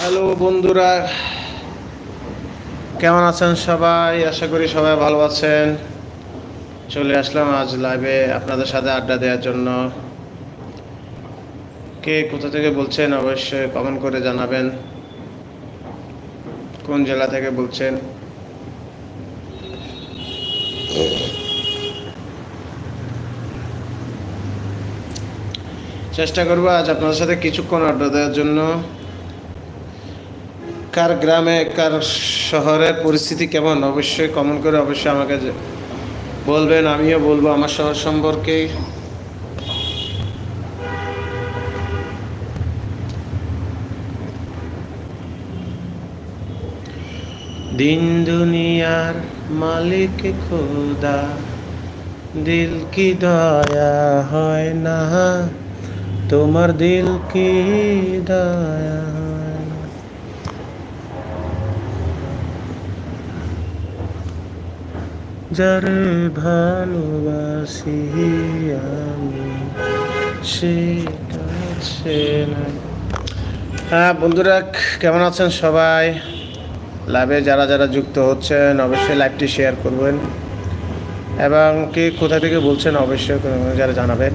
Hello বন্ধুরা, কেমন আছেন সবাই? আশা করি সবাই ভালো আছেন। চলে আসলাম আজ লাইভে আপনাদের সাথে আড্ডা দেওয়ার জন্য। কে কোথা থেকে বলছেন অবশ্যই কমেন্ট করে জানাবেন। কোন জেলা থেকে বলছেন? চেষ্টা করব আজ আপনাদের সাথে কিছুক্ষণ আড্ডা দেওয়ার জন্য। কার গ্রামে, কার শহরের পরিস্থিতি কেমন? অবশ্যই কমেন্ট করে অবশ্যই আমাকে বলবেন, আমিও বলব আমার শহর সম্পর্কে। দিন দুনিয়ার মালিক খোদা, দিল কি দয়া হয় না? তোমার দিল কি দয়া হয় না? যারে ভালোবাসি আমি, সে কাছে। হ্যাঁ বন্ধুরা, কেমন আছেন সবাই? লাইভে যারা যারা যুক্ত হচ্ছেন, অবশ্যই লাইভটি শেয়ার করবেন। এবং কে কোথা থেকে বলছেন, অবশ্যই যারা জানাবেন।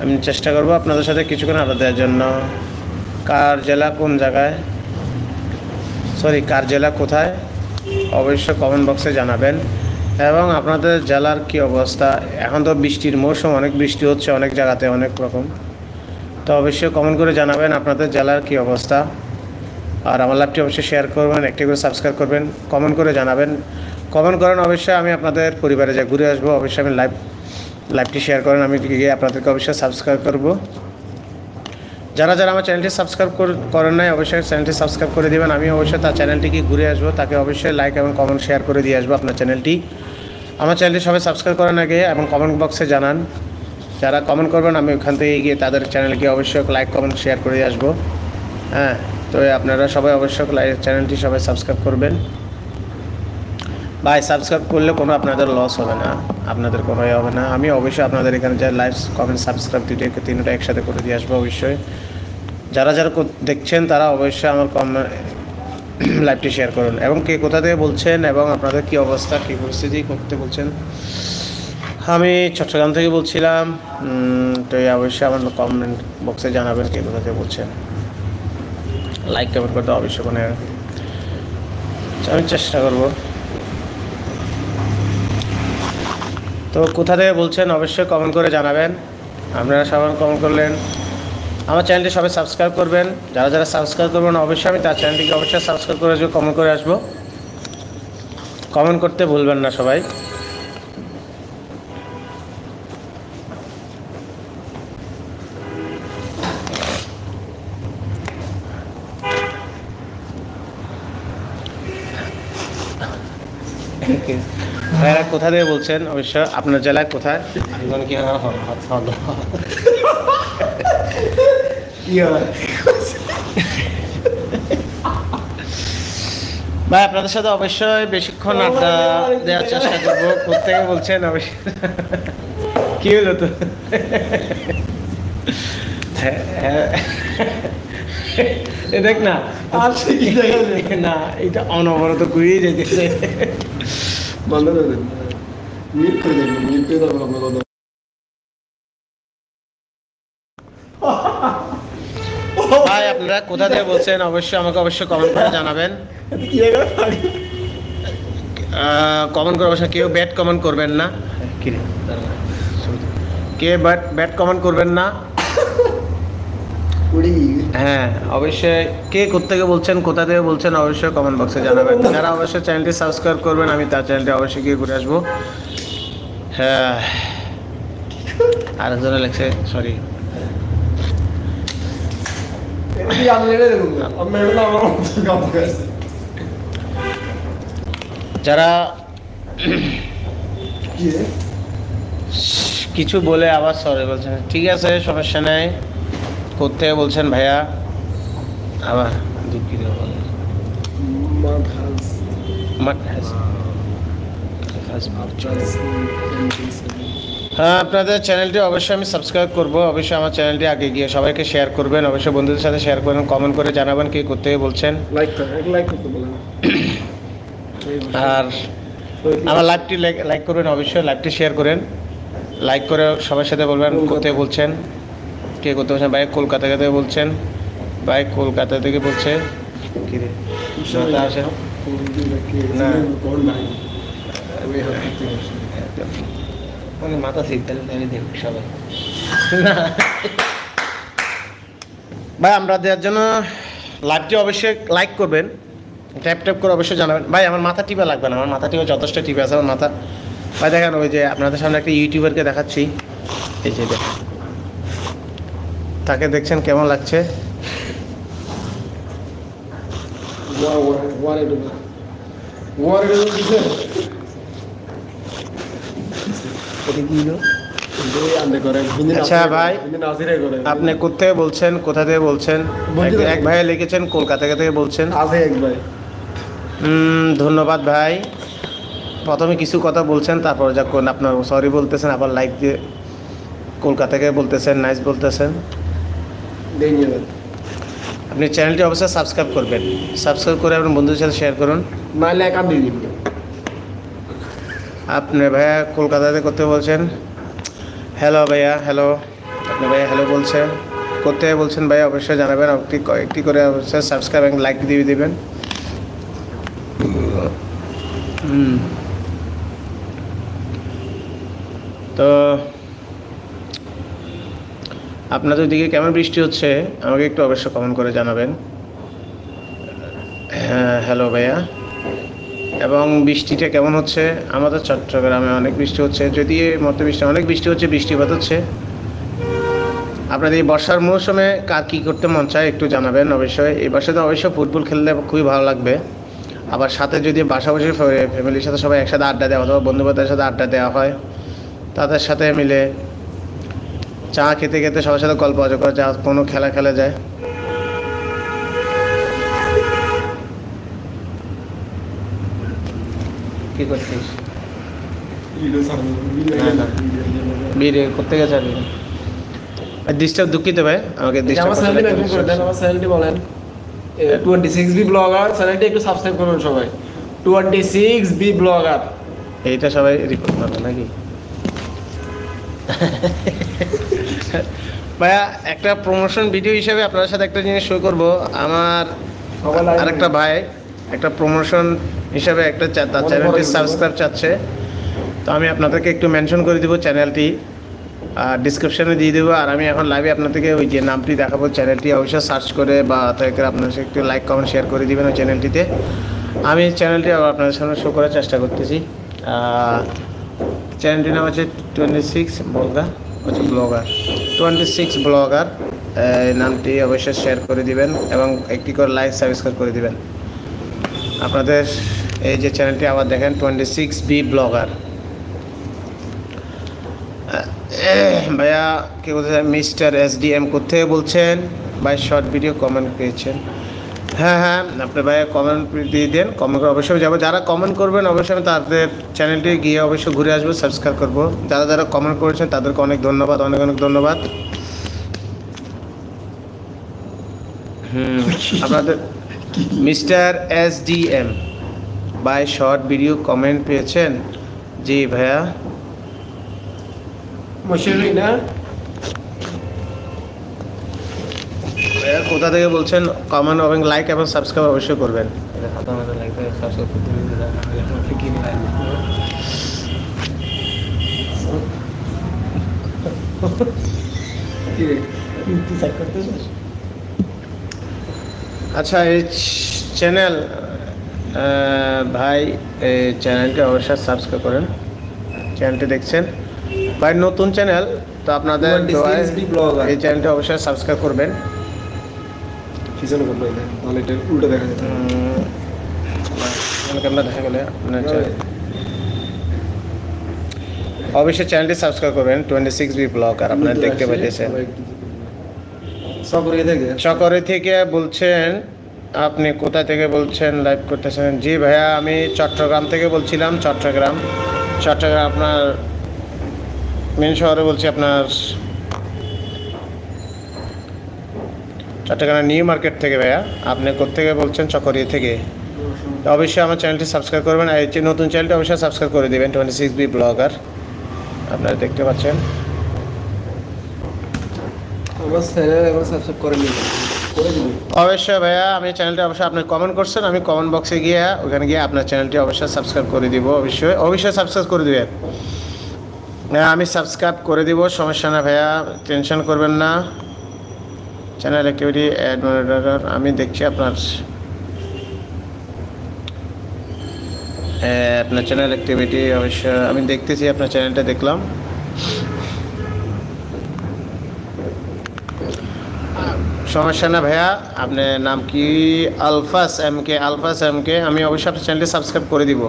আমি চেষ্টা করব আপনাদের সাথে কিছুক্ষণ আলাদা দেওয়ার জন্য। কার জেলা, কোন জায়গায়? সরি, কার জেলা কোথায়, অবশ্যই কমেন্ট বক্সে জানাবেন। এবং আপনাদের জেলার কি অবস্থা? এখন তো বৃষ্টির মৌসুম অনেক বৃষ্টি হচ্ছে অনেক জায়গাতে, অনেক রকম। তো অবশ্যই কমেন্ট করে জানাবেন আপনাদের জেলার কি অবস্থা। আর আমার লাইভটি অবশ্যই শেয়ার করবেন, একটি করে সাবস্ক্রাইব করবেন কমেন্ট করে জানাবেন। কমেন্ট করেন অবশ্যই আমি আপনাদের পরিবারে যা ঘুরে আসব, অবশ্যই আমি লাইভ লাইভটি শেয়ার করেন, আমি গিয়ে আপনাদেরকে অবশ্যই সাবস্ক্রাইব করব। যারা যারা আমার চ্যানেলটি সাবস্ক্রাইব করেন নাই, অবশ্যই চ্যানেলটি সাবস্ক্রাইব করে দেবেন। আমি অবশ্যই তার চ্যানেলটিকে ঘুরে আসব। তাকে অবশ্যই লাইক এবং কমেন্ট শেয়ার করে দিয়ে আসব আপনার চ্যানেলটি আমার চ্যানেলটি সবাই সাবস্ক্রাইব করেন আগে এবং কমেন্ট বক্সে জানান। যারা কমেন্ট করবেন, আমি ওখান থেকে গিয়ে তাদের চ্যানেলকে অবশ্যই লাইক কমেন্ট শেয়ার করে দিয়ে আসব। হ্যাঁ তো আপনারা সবাই অবশ্যই লাইক চ্যানেলটি সবাই সাবস্ক্রাইব করবেন। ভাই সাবস্ক্রাইব করলে কোনো আপনাদের লস হবে না। আপনাদের কোনো হবে না। আমি অবশ্যই আপনাদের এখানে যে লাইভ কমেন্ট সাবস্ক্রাইব দুটো তিনটা একসাথে করে দিয়ে আসব অবশ্যই। যারা যারা দেখছেন, তারা অবশ্যই আমার কম লাইভটি শেয়ার করুন। এবং কে কোথা থেকে বলছেন এবং আপনাদের কি অবস্থা, কী পরিস্থিতি করতে বলছেন? আমি চট্টগ্রাম থেকে বলছিলাম। তো এই অবশ্যই আমার কমেন্ট বক্সে জানাবেন কে কোথা থেকে বলছেন। লাইক কমেন্ট করতে অবশ্যই মানে আমি চেষ্টা করব। তো কোথা থেকে বলছেন, অবশ্যই কমেন্ট করে জানাবেন। আপনারা সবাই কমেন্ট করলেন। আমার চ্যানেলটি সবাই সাবস্ক্রাইব করবেন। যারা যারা সাবস্ক্রাইব করবেন অবশ্যই আমি তার চ্যানেলটিকে অবশ্যই সাবস্ক্রাইব করে আসব কমেন্ট করে আসব। কমেন্ট করতে ভুলবেন না সবাই। ভাইরা কোথা থেকে বলছেন? অবশ্য আপনার জেলায় কোথায়? কি ভাই আপনাদের সাথে অবশ্যই বেশিক্ষণ আড্ডা দেওয়ার চেষ্টা করব। কোথেকে বলছেন অবশ্যই কি হলো তো? হ্যাঁ, হ্যাঁ। দেখ না। যায়? না এটা অনবরত ঘুরিয়ে যেতেছে বন্ধ করে মিট করে মিট করে দেবো আপনার কথা থেকে বলছেন, অবশ্যই আমাকে অবশ্যই কমেন্ট করে জানাবেন। কমেন্ট করে অবশ্যই কেউ ব্যাট কমেন্ট করবেন না। কে ব্যাট ব্যাট কমেন্ট করবেন না? হ্যাঁ অবশ্যই কে কোথেকে বলছেন, কোথা থেকে বলছেন, অবশ্যই কমেন্ট বক্সে জানাবেন। যারা অবশ্যই চ্যানেলটি সাবস্ক্রাইব করবেন, আমি তার চ্যানেলটি অবশ্যই গিয়ে ঘুরে আসব। হ্যাঁ। আরেকজনে লেখছে সরি কি আমি এটা দেখুন আমি এটা আমার মতো কাজ করছে যারা কিছু বলে আবার সরি বলছেন। ঠিক আছে সমস্যা নেই। কোথেকে বলছেন ভাইয়া। আবার দুঃখিত বলেন মাধাস মাঠ আপনাদের চ্যানেলটি অবশ্যই আমি সাবস্ক্রাইব করব। অবশ্যই আমার চ্যানেলটি আগে গিয়ে সবাইকে শেয়ার করবেন। অবশ্যই বন্ধুদের সাথে শেয়ার করবেন কমেন্ট করে জানাবেন কি করতে বলছেন। লাইক করেন এক লাইক করতে বলেন। আর আমার লাইভটি লাইক করবেন অবশ্যই লাইভটি শেয়ার করেন। লাইক করে সবার সাথে বলবেন। কোথায় বলছেন কে করতে বলছেন ভাই কলকাতা থেকে বলছেন ভাই কলকাতা থেকে বলছে। না। আমি। মানে মাথা ঠিক তাহলে আমি সবাই ভাই আমরা দেওয়ার জন্য লাইভটি অবশ্যই লাইক করবেন ট্যাপ ট্যাপ করে অবশ্যই জানাবেন ভাই আমার মাথা টিপা লাগবে না আমার মাথা টিপা যথেষ্ট টিপে আছে আমার মাথা ভাই দেখেন ওই যে আপনাদের সামনে একটা ইউটিউবারকে দেখাচ্ছি এই যে দেখেন। তাকে দেখছেন কেমন লাগছে ওয়া ওয়া ওয়া রে দেবো ওয়া রে দেবো দিছে এটা কি দুই আন্দে করে হিন্দি আচ্ছা, ভাই। আপনি কোথায় বলছেন কোথা থেকে বলছেন? এক- ভাই লিখেছেন কলকাতা থেকে বলছেন। আছে এক ভাই। ধন্যবাদ ভাই। প্রথমে কিছু কথা বলছেন তারপর যখন আপনার সরি বলতেছেন আবার লাইক দিয়ে কলকাতা থেকে বলতেছেন নাইস বলতেছেন। আপনি চ্যানেলটি অবশ্যই সাবস্ক্রাইব করবেন। সাবস্ক্রাইব করে আপনার বন্ধুদের সাথে শেয়ার করুন। নাইলে একা দিয়ে দিন আপনি ভাইয়া কলকাতাতে করতে বলছেন? হ্যালো ভাইয়া হ্যালো আপনি ভাইয়া হ্যালো বলছেন করতে বলছেন ভাইয়া, অবশ্যই জানাবেন। একটি একটি করে অবশ্যই সাবস্ক্রাইব এবং লাইক দিয়ে দেবেন। তো আপনাদের দিকে কেমন বৃষ্টি হচ্ছে? আমাকে একটু অবশ্যই কমেন্ট করে জানাবেন। হ্যাঁ হ্যালো ভাইয়া। এবং বৃষ্টিটা কেমন হচ্ছে? আমাদের চট্টগ্রামে অনেক বৃষ্টি হচ্ছে। যদি মতো বৃষ্টি অনেক বৃষ্টি হচ্ছে, বৃষ্টিপাত হচ্ছে। আপনাদের এই বর্ষার মৌসুমে কার কী করতে মন চায় একটু জানাবেন অবশ্যই। এই বর্ষাতে অবশ্যই ফুটবল খেললে খুবই ভালো লাগবে। আবার সাথে যদি বাসা বাসাবাসি ফ্যামিলির সাথে সবাই একসাথে আড্ডা দেওয়া অথবা বন্ধু বান্ধবের সাথে আড্ডা দেওয়া হয়, তাদের সাথে মিলে চা খেতে খেতে সবার সাথে গল্প করা যা কোনো খেলা খেলা যায়। কী করছিস? করতে গেছে আর ডিস্টার্ব দুঃখিত ভাই আমাকে ডিস্টার্ব করে দেন আমার চ্যানেলটি বলেন। টোয়েন্টি সিক্স বি ব্লগার চ্যানেলটি একটু সাবস্ক্রাইব করুন সবাই। টোয়েন্টি সিক্স বি ব্লগার এইটা সবাই রিপোর্ট করবে নাকি? ভাইয়া একটা প্রমোশন ভিডিও হিসেবে আপনার সাথে একটা জিনিস শো করব। আমার আরেকটা ভাই একটা প্রমোশন হিসাবে একটা তার চ্যানেলটি সাবস্ক্রাইব চাচ্ছে। তো আমি আপনাদেরকে একটু মেনশন করে দেবো চ্যানেলটি আর ডিসক্রিপশানে দিয়ে দেবো। আর আমি এখন লাইভে আপনাদেরকে ওই যে নামটি দেখাবো চ্যানেলটি অবশ্যই সার্চ করে বা তাদেরকে আপনার একটু লাইক কমেন্ট শেয়ার করে দিবেন ওই চ্যানেলটিতে আমি চ্যানেলটি আবার আপনাদের সামনে শো করার চেষ্টা করতেছি। চ্যানেলটির নাম হচ্ছে টোয়েন্টি সিক্স ব্লগার হচ্ছে ব্লগার টোয়েন্টি সিক্স ব্লগার এই নামটি অবশ্যই শেয়ার করে দিবেন এবং একটি করে লাইক সাবস্ক্রাইব করে দিবেন। আপনাদের এই যে চ্যানেলটি আবার দেখেন টোয়েন্টি সিক্স বি ব্লগার ভাইয়া কে কোথায় মিস্টার এস ডি এম কোথায় বলছেন? ভাই শর্ট ভিডিও কমেন্ট পেয়েছেন। হ্যাঁ হ্যাঁ আপনি ভাইয়া কমেন্ট দিয়ে দেন কমেন্ট করে অবশ্যই যাব। যারা কমেন্ট করবেন অবশ্যই আমি তাদের চ্যানেলটি গিয়ে অবশ্যই ঘুরে আসব সাবস্ক্রাইব করব। যারা যারা কমেন্ট করেছেন তাদেরকে অনেক ধন্যবাদ অনেক অনেক ধন্যবাদ। হুম আপনাদের mister S D M by short video comment পেয়েছেন? জি ভাইয়া। মশারি না? কোথা থেকে বলছেন? কমেন্ট এবং লাইক এবং সাবস্ক্রাইব অবশ্যই করবেন। আচ্ছা এই চ্যানেল ভাই এই চ্যানেলটি অবশ্যই সাবস্ক্রাইব করেন। চ্যানেলটি দেখছেন। ভাই নতুন চ্যানেল তো আপনাদের 26 দোয়ায় বি ব্লগার। এই চ্যানেলটি অবশ্যই সাবস্ক্রাইব করবেন। পিছনে করল এটা। তাহলে এটা উল্টো দেখা যাবে ক্যামেরা দেখা গেলে আপনার অবশ্যই চ্যানেলটি সাবস্ক্রাইব করবেন টোয়েন্টি সিক্স বি ব্লগ আর আপনারা দেখতে পাইতেছেন। চকরে থেকে বলছেন আপনি কোথা থেকে বলছেন? লাইভ করতেছেন। জি ভাইয়া, আমি চট্টগ্রাম থেকে বলছিলাম, চট্টগ্রাম। চট্টগ্রাম আপনার মেন শহরে বলছি আপনার চট্টগ্রাম নিউ মার্কেট থেকে ভাইয়া। আপনি থেকে বলছেন? চকরিয়া থেকে। অবশ্যই আমার চ্যানেলটি সাবস্ক্রাইব করবেন। আর এই নতুন চ্যানেলটি অবশ্যই সাবস্ক্রাইব করে দেবেন টোয়েন্টি সিক্স বি ব্লগার আপনারা দেখতে পাচ্ছেন। আমার চ্যানেল এখন সাবস্ক্রাইব করে দিন অবশ্যই ভাইয়া আমি চ্যানেলটি অবশ্যই আপনি কমেন্ট করছেন আমি কমেন্ট বক্সে গিয়ে ওখানে গিয়ে আপনার চ্যানেলটি অবশ্যই সাবস্ক্রাইব করে দিব অবশ্যই অবশ্যই সাবস্ক্রাইব করে দিবেন। হ্যাঁ, আমি সাবস্ক্রাইব করে দিব সমস্যা না ভাইয়া টেনশন করবেন না। চ্যানেল অ্যাক্টিভিটি অ্যাডমিনিস্ট্রেটর আমি দেখছি আপনার হ্যাঁ, আপনার চ্যানেল অ্যাক্টিভিটি অবশ্যই আমি দেখতেছি আপনার চ্যানেলটা দেখলাম। সমস্যা না ভাইয়া আপনার নাম কি? Alfas M K, Alfas M K, আমি অবশ্যই আপনার চ্যানেলটি সাবস্ক্রাইব করে দিব।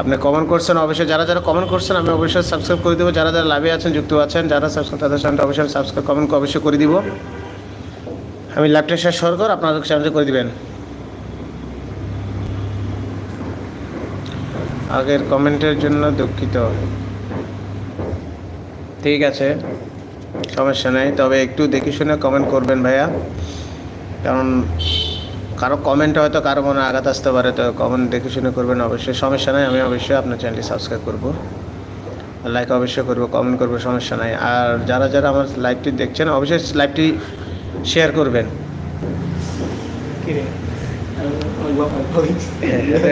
আপনি কমেন্ট করছেন, অবশ্যই যারা যারা কমেন্ট করছেন, আমি অবশ্যই সাবস্ক্রাইব করে দেবো। যারা যারা লাভে আছেন, যুক্ত আছেন, যারা সাবস্ক্রাইব তাদের চ্যানেলটা অবশ্যই সাবস্ক্রাইব কমেন্ট অবশ্যই করে দিব। আমি লাইভটা শেষ হওয়ার পর আপনাদের চ্যানেলটি করে দিবেন। আগের কমেন্টের জন্য দুঃখিত। ঠিক আছে। সমস্যা নেই। তবে একটু দেখে শুনে কমেন্ট করবেন ভাইয়া। কারণ কারও কমেন্টে হয়তো কারও মনে আঘাত আসতে পারে তো কমেন্ট দেখে শুনে করবেন অবশ্যই। সমস্যা নাই আমি অবশ্যই আপনার চ্যানেলটি সাবস্ক্রাইব করব। লাইক অবশ্যই করব কমেন্ট করব সমস্যা নাই। আর যারা যারা আমার লাইভটি দেখছেন অবশ্যই লাইভটি শেয়ার করবেন।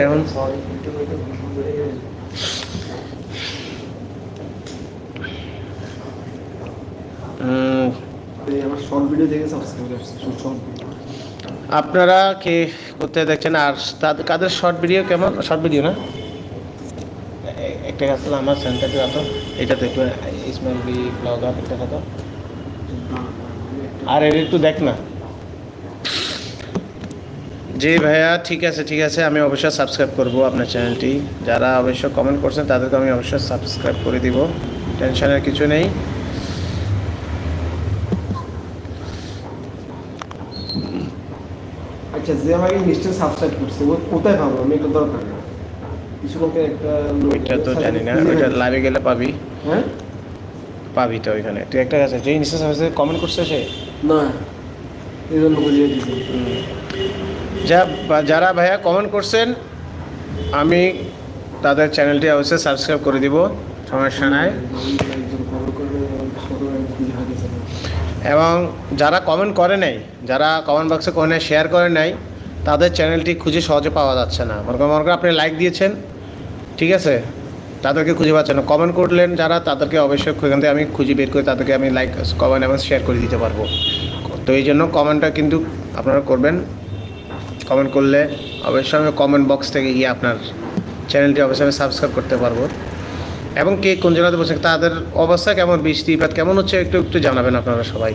এখন উম, আমার শর্ট ভিডিও থেকে সাবস্ক্রাইব করছি শর্ট ভিডিও আপনারা কে কোথায় দেখছেন? আর তাদের কাদের শর্ট ভিডিও কেমন? শর্ট ভিডিও না? একটা কাজ আমার সেন্টারটি কত এটা তো একটু ইসমাইল বি ব্লগার একটা কত আর এর একটু দেখ না। জি ভাইয়া ঠিক আছে ঠিক আছে। আমি অবশ্যই সাবস্ক্রাইব করব আপনার চ্যানেলটি যারা অবশ্যই কমেন্ট করছেন তাদেরকে আমি অবশ্যই সাবস্ক্রাইব করে দিব। টেনশনের কিছু নেই। আচ্ছা যে আমাকে নিশ্চয়ই সাবস্ক্রাইব করছে ও কোথায় পাবো? আমি একটা দরকার কিছুক্ষণকে একটা লোক- ওইটা তো জানি না। ওইটা লাইভে গেলে পাবি। হ্যাঁ? পাবি তো ওইখানে। তুই একটা কাছে যে নিশ্চয় কমেন্ট করছে সে? না। এই জন্য বুঝিয়ে যা যারা ভাইয়া কমেন্ট করছেন আমি তাদের চ্যানেলটি অবশ্যই সাবস্ক্রাইব করে দিব। সমস্যা নাই। এবং যারা কমেন্ট করে নাই যারা কমেন্ট বক্সে কোনো শেয়ার করে নাই, তাদের চ্যানেলটি খুঁজে সহজে পাওয়া যাচ্ছে না। মনে করেন মনে করেন আপনি লাইক দিয়েছেন, ঠিক আছে? তাদেরকে খুঁজে পাচ্ছেন না। কমেন্ট করলেন যারা, তাদেরকে অবশ্যই এখান থেকে আমি খুঁজে বের করে তাদেরকে আমি লাইক কমেন্ট এবং শেয়ার করে দিতে পারব। তো এই জন্য কমেন্টটা কিন্তু আপনারা করবেন। কমেন্ট করলে অবশ্যই আমি কমেন্ট বক্স থেকে গিয়ে আপনার চ্যানেলটি অবশ্যই আমি সাবস্ক্রাইব করতে পারব। এবং কে কোন জায়গাতে বসে, তাদের অবস্থা কেমন, বৃষ্টিপাত কেমন হচ্ছে, একটু একটু জানাবেন আপনারা সবাই।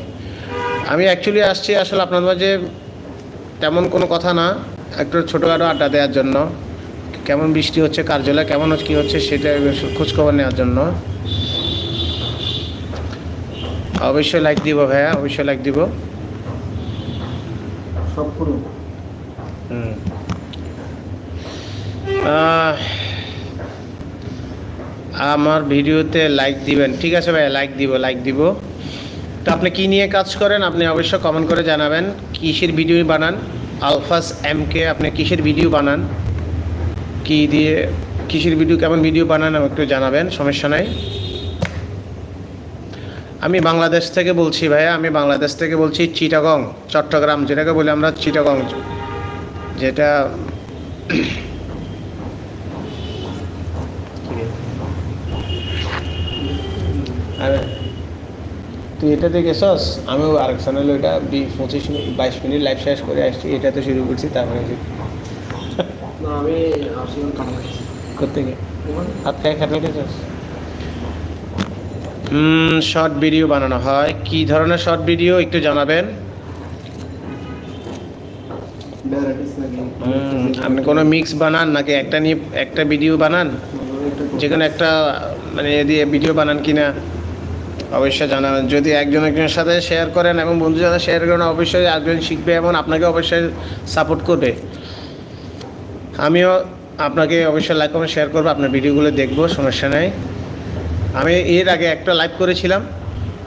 আমি অ্যাকচুয়ালি আসছি আসলে আপনার মাঝে তেমন কোনো কথা না। একটু ছোটোখাটো আড্ডা দেওয়ার জন্য। কেমন বৃষ্টি হচ্ছে কার্যালয় কেমন কী হচ্ছে সেটা খোঁজখবর নেওয়ার জন্য। অবশ্যই লাইক দিব ভাইয়া অবশ্যই লাইক দিব। সব পুরো হুম। আমার ভিডিওতে লাইক দিবেন। ঠিক আছে ভাই লাইক দিব লাইক দিব। তো আপনি কী নিয়ে কাজ করেন? আপনি অবশ্যই কমেন্ট করে জানাবেন। কিসের ভিডিও বানান? আলফাস এম কে আপনি কিসের ভিডিও বানান? কি দিয়ে, কিসের ভিডিও কেমন ভিডিও বানান? একটু জানাবেন, সমস্যা নাই। আমি বাংলাদেশ থেকে বলছি ভাইয়া, আমি বাংলাদেশ থেকে বলছি চিটাগং, চট্টগ্রাম, যেটাকে বলি আমরা চিটাগং, যেটা আরে। তুই এটাতে গেছস আমিও আরেক চ্যানেল ওইটা বি পঁচিশ মিনিট বাইশ মিনিট লাইভ শেষ করে আসছি এটাতে শুরু করছি তারপরে আমি কোথেকে হাত খায় খাটে গেছস শর্ট ভিডিও বানানো হয়। কি ধরনের শর্ট ভিডিও একটু জানাবেন। আপনি কোনো মিক্স বানান নাকি একটা নিয়ে একটা ভিডিও বানান? যে কোনো একটা মানে এ দিয়ে ভিডিও বানান কিনা? অবশ্যই জানাবেন। যদি একজন একজনের সাথে শেয়ার করেন এবং সাথে শেয়ার করেন, অবশ্যই একজন শিখবে এবং আপনাকে অবশ্যই সাপোর্ট করবে। আমিও আপনাকে অবশ্যই লাইক কমেন্ট শেয়ার করব, আপনার ভিডিওগুলো দেখব, সমস্যা নেই। আমি এর আগে একটা লাইভ করেছিলাম।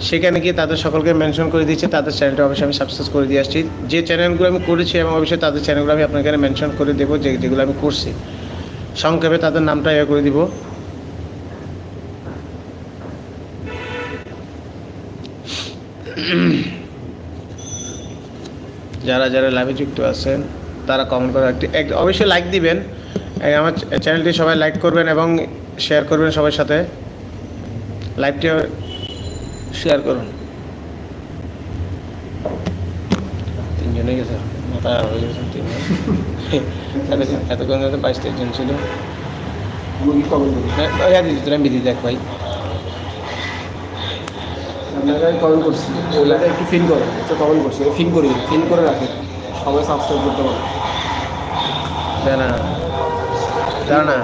সেখানে গিয়ে তাদের সকলকে মেনশন করে দিয়েছি, তাদের চ্যানেলটা অবশ্যই আমি সাবস্ক্রাইব করে দিয়ে আসছি। যে চ্যানেলগুলো আমি করেছি এবং অবশ্যই তাদের চ্যানেলগুলো আমি আপনাকে মেনশন করে দেবো, যে যেগুলো আমি করছি। সংক্ষেপে তাদের নামটা ইয়ে করে দিব। যারা যারা লাইভে যুক্ত আছেন তারা কমেন্ট করে একটি এক- অবশ্যই লাইক দিবেন। আমার চ্যানেলটি সবাই লাইক করবেন এবং শেয়ার করবেন সবার সাথে। লাইভটি শেয়ার করুন। তিনজনে গেছে। মাথা হয়ে গেছে তিনজন। এতক্ষণ- বাইশ তেইশ জন ছিল। আমি দিদি দেখ ভাই। আপনাকে কমেন্ট করছি। ওগুলোকে একটু ফিল করেন একটু কমেন্ট করছি। ফিল করে ফিল করে রাখেন। সবাই সাবস্ক্রাইব করতে পারে। না না না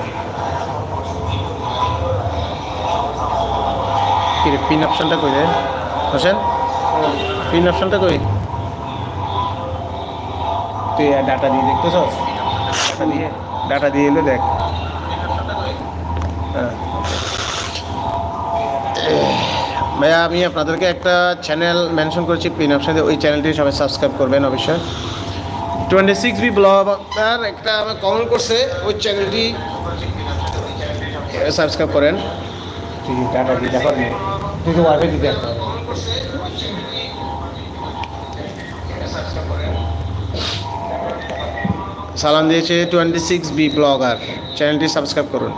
কি রে পিন অপশনটা কই রে? হোসেন? পিন অপশনটা কই? তুই ডাটা দিয়ে দেখতেছ ডাটা দিয়ে ডাটা দিয়ে এলে দেখ। ভাইয়া, আমি আপনাদেরকে একটা চ্যানেল মেনশন করেছি পিন অপশন ওই চ্যানেলটি সবাই সাবস্ক্রাইব করবেন অবশ্যই। টোয়েন্টি সিক্স বি ব্লগ আপনার একটা আমার কমেন্ট করছে, ওই চ্যানেলটি সাবস্ক্রাইব করেন। সালাম দিয়েছে টোয়েন্টি সিক্স বি ব্লগার চ্যানেলটি সাবস্ক্রাইব করুন।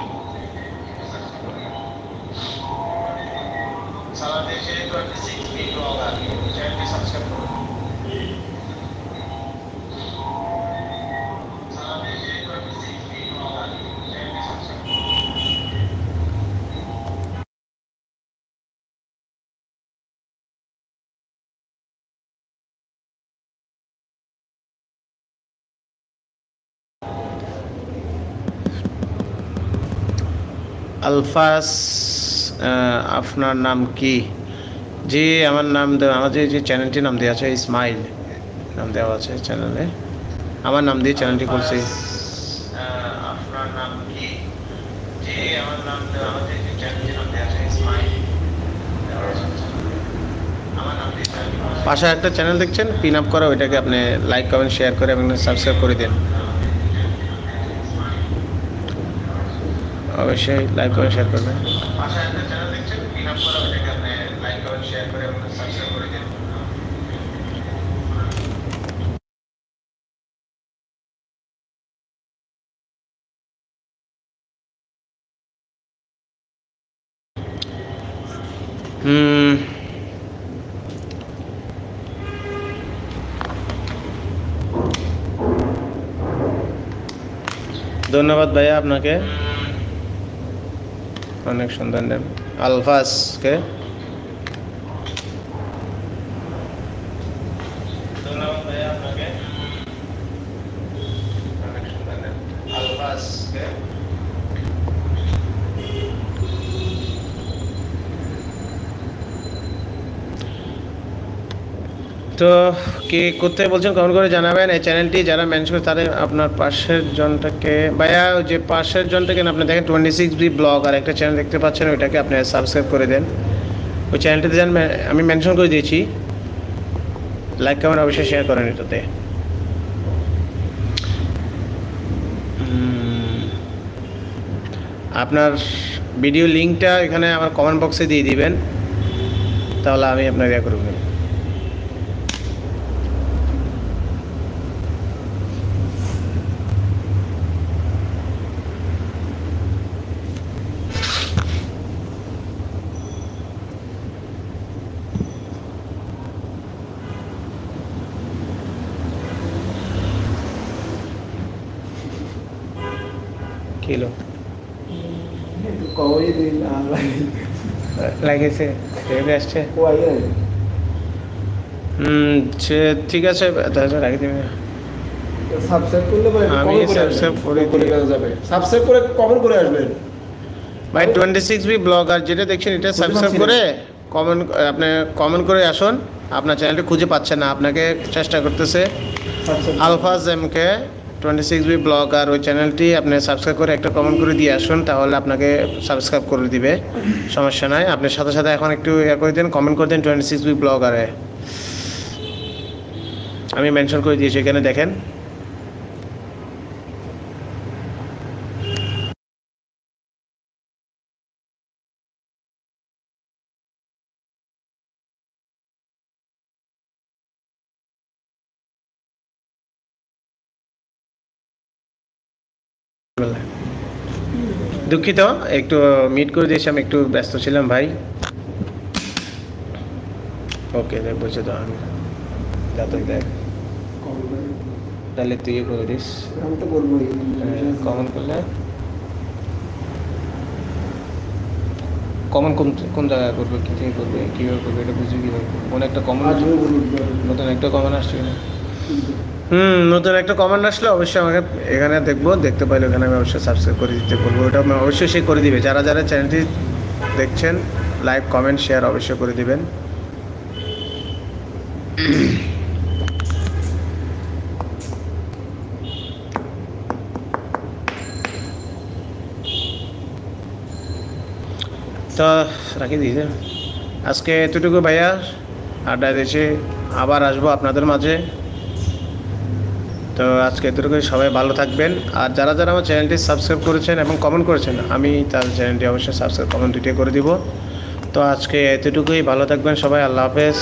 আলফাস আপনার নাম কি? জি আমার নাম দেওয়া আমাদের যে চ্যানেলটির নাম দেওয়া আছে ইসমাইল নাম দেওয়া আছে চ্যানেলে আমার নাম দিয়ে চ্যানেলটি খুলছি। আপনার নাম কি? জি আমার নাম দেওয়া আমাদের চ্যানেলটির নাম দেওয়া আছে ইসমাইল পাশে একটা চ্যানেল দেখছেন? পিন আপ করা ওইটাকে আপনি লাইক কমেন্ট শেয়ার করে এবং সাবস্ক্রাইব করে দিন। অবশ্যই লাইক করে শেয়ার করবেন হুম। ধন্যবাদ ভাইয়া আপনাকে। অনেক সুন্দর নেম আলফাসকে ধন্যবাদ ভাইয়া আপনাকে অনেক সুন্দর নাম আলফাসকে তো কে কোথায় বলছেন কমেন্ট করে জানাবেন। এই চ্যানেলটি যারা ম্যানেজ করে তাদের আপনার পাশের জনটাকে, ভাইয়া যে পাশের জনটাকে আপনি দেখেন টোয়েন্টি সিক্স বি ব্লগ আর একটা চ্যানেল দেখতে পাচ্ছেন, ওইটাকে আপনি সাবস্ক্রাইব করে দেন। ওই চ্যানেলটিতে যান আমি মেনশন করে দিয়েছি। লাইক কমেন্ট অবশ্যই শেয়ার করেন এটাতে। আপনার ভিডিও লিঙ্কটা এখানে আমার কমেন্ট বক্সে দিয়ে দিবেন। তাহলে আমি আপনার ইয়ে করব কিলো একটু কমেন্টই দিন আর লাগেছে সেভাবে আসছে। হুম ঠিক আছে রাখি দিবি সাবস্ক্রাইব করলে পরে আমি comment করে করে করে দিই। দেওয়া যাবে। সাবস্ক্রাইব করে কমেন্ট করে আসবেন। ভাই টোয়েন্টি সিক্স বি ব্লগ আর যেটা দেখছেন এটা সাবস্ক্রাইব করে কমেন্ট আপনি কমেন্ট করে আসুন। আপনার চ্যানেলটি খুঁজে পাচ্ছেন না আপনাকে চেষ্টা করতেছে subscribe Alfaz MK twenty six B blog আর ওই চ্যানেলটি আপনি সাবস্ক্রাইব করে একটা কমেন্ট করে দিয়ে আসুন, তাহলে আপনাকে সাবস্ক্রাইব করে দিবে। সমস্যা নাই। আপনি সাথে সাথে এখন একটু ইয়ে করে দিন কমেন্ট করে দিন টোয়েন্টি সিক্স বি ব্লগ আরে আমি মেনশন করে দিয়েছি, এখানে দেখেন। দুঃখিত একটু মিট করে দিয়েছি আমি একটু ব্যস্ত ছিলাম ভাই। ওকে দেখ বলছে তো আমি। দেখ। তাহলে তুই করে দিস। আমি তো বলবোই কমন করলে। কমন কোন কোন জায়গায় করবে কী থেকে করবে কীভাবে করবে এটা বুঝবি কীভাবে কোন একটা কমন নতুন একটা কমন আসছে কিনা? হুম, নতুন একটা কমেন্ট আসলে অবশ্যই আমাকে এখানে দেখব, দেখতে পাইলে ওখানে আমি অবশ্যই সাবস্ক্রাইব করে দিতে বলব। ওটা অবশ্যই সে করে দিবে। যারা যারা চ্যানেলটি দেখছেন লাইক কমেন্ট শেয়ার অবশ্যই করে দিবেন। তো, রাখি দিয়েছে আজকে এতটুকু ভাইয়া। আড্ডা দিয়েছি। আবার আসব আপনাদের মাঝে। তো আজকে এতটুকু সবাই ভালো থাকবেন। আর যারা যারা আমার চ্যানেলটি সাবস্ক্রাইব করেছেন এবং কমেন্ট করেছেন, আমি তার চ্যানেলটি অবশ্যই সাবস্ক্রাইব কমেন্ট দুটিয়ে করে দিব। তো আজকে এতটুকুই, ভালো থাকবেন সবাই, আল্লাহ হাফেজ।